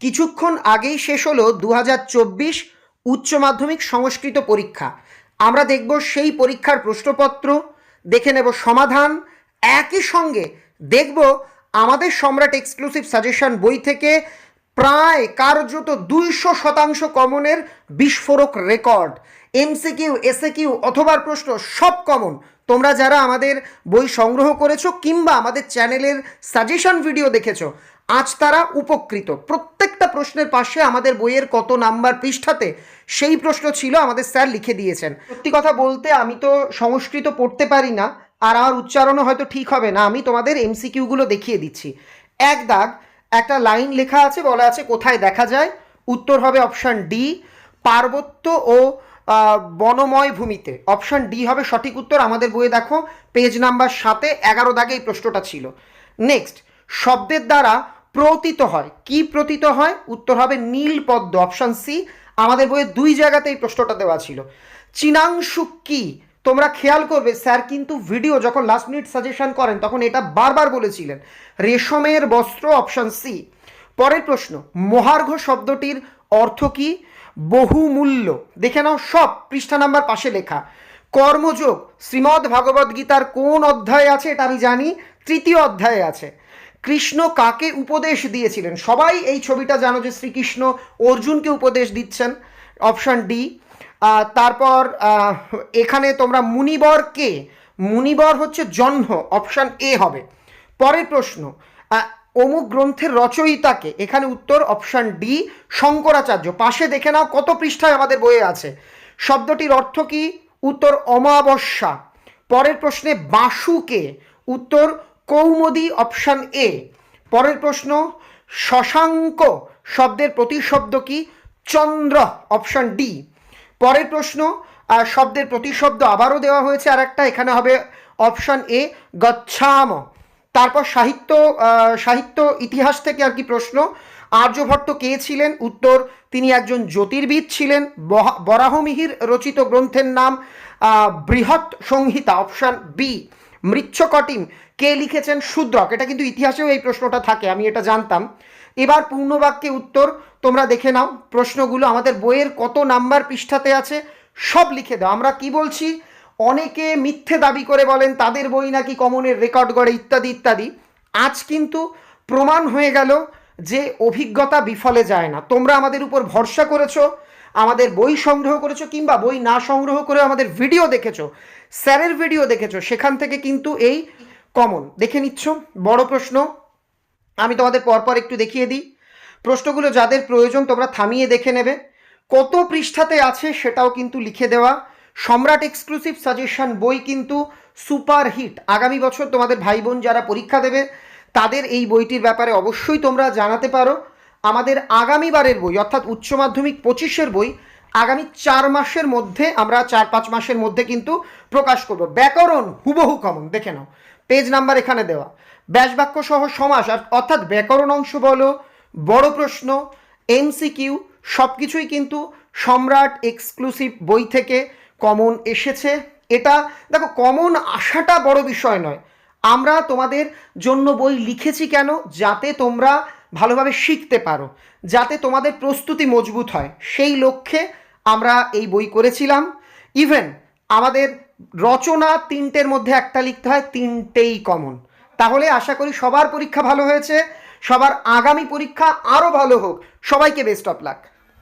কিছুক্ষণ আগেই শেষ হলো দু হাজার চব্বিশ উচ্চ মাধ্যমিক সংস্কৃত পরীক্ষা। আমরা দেখব সেই পরীক্ষার প্রশ্নপত্র, দেখে নেব সমাধান। একই সঙ্গে দেখব আমাদের সম্রাট এক্সক্লুসিভ সাজেশন বই থেকে প্রায় কার্যত দুইশো শতাংশ কমনের বিস্ফোরক রেকর্ড, এমসিকিউ, এসএকিউ অথবা প্রশ্ন সব কমন। তোমরা যারা আমাদের বই সংগ্রহ করেছ কিংবা আমাদের চ্যানেলের সাজেশন ভিডিও দেখেছ আজ তারা উপকৃত। প্রত্যেকটা প্রশ্নের পাশে আমাদের বইয়ের কত নাম্বার পৃষ্ঠাতে সেই প্রশ্ন ছিল আমাদের স্যার লিখে দিয়েছেন। সত্যি কথা বলতে আমি তো সংস্কৃত পড়তে পারি না, আর আমার উচ্চারণও হয়তো ঠিক হবে না, আমি তোমাদের এমসিকিউগুলো দেখিয়ে দিচ্ছি। এক দাগ, একটা লাইন লেখা আছে, বলা আছে কোথায় দেখা যায়? উত্তর হবে অপশান ডি, পার্বত্য ও বনময় ভূমিতে। অপশান ডি হবে সঠিক উত্তর, আমাদের বইয়ে দেখো, পেজ নাম্বার সাতে এগারো দাগে এই প্রশ্নটা ছিল। নেক্সট, শব্দের দ্বারা প্রতীত হয়। কি প্রতীত হয়? উত্তর হবে নীল পদ্ম, অপশান সি। আমাদের বইয়ে দুই জায়গাতে এই প্রশ্নটা দেওয়া ছিল। চীনাংশু কি? তোমরা খেয়াল করবে, স্যার কিন্তু ভিডিও যখন লাস্ট মিনিট সাজেশন করেন, তখন এটা বারবার বলেছিলেন। রেশমের বস্ত্র, অপশান সি। পরের প্রশ্ন, মহার্ঘ শব্দটির অর্থ কি? বহুমূল্য। দেখে নাও সব, পৃষ্ঠা নাম্বার পাশে লেখা। কর্মযোগ, শ্রীমদ্ ভাগবত গীতার কোন অধ্যায়ে আছে? এটা আমি জানি, তৃতীয় অধ্যায়ে আছে। কৃষ্ণ কাকে উপদেশ দিয়েছিলেন? সবাই এই ছবিটা জানো যে শ্রীকৃষ্ণ অর্জুনকে উপদেশ দিচ্ছেন অপশান ডি তারপর এখানে তোমরা মুনিবর কে? মুনিবর হচ্ছে জহ্ন অপশান এ হবে। পরের প্রশ্ন অমুক গ্রন্থের রচয়িতাকে? এখানে উত্তর অপশান ডি শঙ্করাচার্য। পাশে দেখে নাও কত পৃষ্ঠায় আমাদের বইয়ে আছে। শব্দটির অর্থ কি? উত্তর, অমাবস্যা। পরের প্রশ্নে বাসুকে? উত্তর কৌমদি অপশান এ। পরের প্রশ্ন, শশাঙ্ক শব্দের প্রতিশব্দ কি? চন্দ্র অপশান ডি। পরের প্রশ্ন শব্দের প্রতিশব্দ আবারও দেওয়া হয়েছে আর একটা এখানে হবে অপশান এ, গচ্ছাম। তারপর সাহিত্য সাহিত্য ইতিহাস থেকে আর কি প্রশ্ন, আর্যভট্ট কে ছিলেন? উত্তর, তিনি একজন জ্যোতির্বিদ ছিলেন বরাহমিহির রচিত গ্রন্থের নাম বৃহৎ সংহিতা অপশান বি। মৃচ্ছকটিম কে লিখেছেন শূদ্রক? এটা কিন্তু ইতিহাসেও এই প্রশ্নটা থাকে, আমি এটা জানতাম। এবার পূর্ণবাক্যে উত্তর তোমরা দেখে নাও। প্রশ্নগুলো আমাদের বইয়ের কত নাম্বার পৃষ্ঠাতে আছে, সব লিখে দাও। আমরা কি বলছি? অনেকে মিথ্যে দাবি করে বলেন, তাদের বই নাকি কমনের রেকর্ড গড়ে, ইত্যাদি ইত্যাদি। আজ কিন্তু প্রমাণ হয়ে গেল যে অভিজ্ঞতা বিফলে যায় না। তোমরা আমাদের উপর ভরসা করেছ, আমাদের বই সংগ্রহ করেছ কিংবা বই না সংগ্রহ করে আমাদের ভিডিও দেখেছ, স্যারের ভিডিও দেখেছ, সেখান থেকে কিন্তু এই কমন। দেখে নিচ্ছ, বড় প্রশ্ন, আমি তোমাদের পরপর একটু দেখিয়ে দিই। প্রশ্নগুলো যাদের প্রয়োজন তোমরা থামিয়ে দেখে নেবে। কত পৃষ্ঠাতে আছে সেটাও কিন্তু লিখে দেওয়া। সম্রাট এক্সক্লুসিভ সাজেশন বই কিন্তু সুপার হিট আগামী বছর তোমাদের ভাই বোন যারা পরীক্ষা দেবে তাদের এই বইটির ব্যাপারে অবশ্যই তোমরা জানাতে পারো। আমাদের আগামীবারের বই, অর্থাৎ উচ্চ মাধ্যমিক পঁচিশের বই, আগামী চার মাসের মধ্যে আমরা চার পাঁচ মাসের মধ্যে কিন্তু প্রকাশ করব। ব্যাকরণ হুবহু কমন দেখে নাও। পেজ নাম্বার এখানে দেওয়া। ব্যাসবাক্য সহ সমাস অর্থাৎ ব্যাকরণ অংশ বলো, বড় প্রশ্ন এমসিকিউ সব কিছুই কিন্তু সম্রাট এক্সক্লুসিভ বই থেকে কমন এসেছে। এটা, দেখো কমন আসাটা বড় বিষয় নয়। আমরা তোমাদের জন্য বই লিখেছি কেন? যাতে তোমরা ভালোভাবে শিখতে পারো। যাতে তোমাদের প্রস্তুতি মজবুত হয়। সেই লক্ষ্যে আমরা এই বই করেছিলাম। ইভেন আমাদের রচনা তিনটের মধ্যে একটা লিখতে হয়, তিনটেই কমন তাহলে আশা করি সবার পরীক্ষা ভালো হয়েছে। সবার আগামী পরীক্ষা আরও ভালো হোক। সবাইকে বেস্ট অফ লাক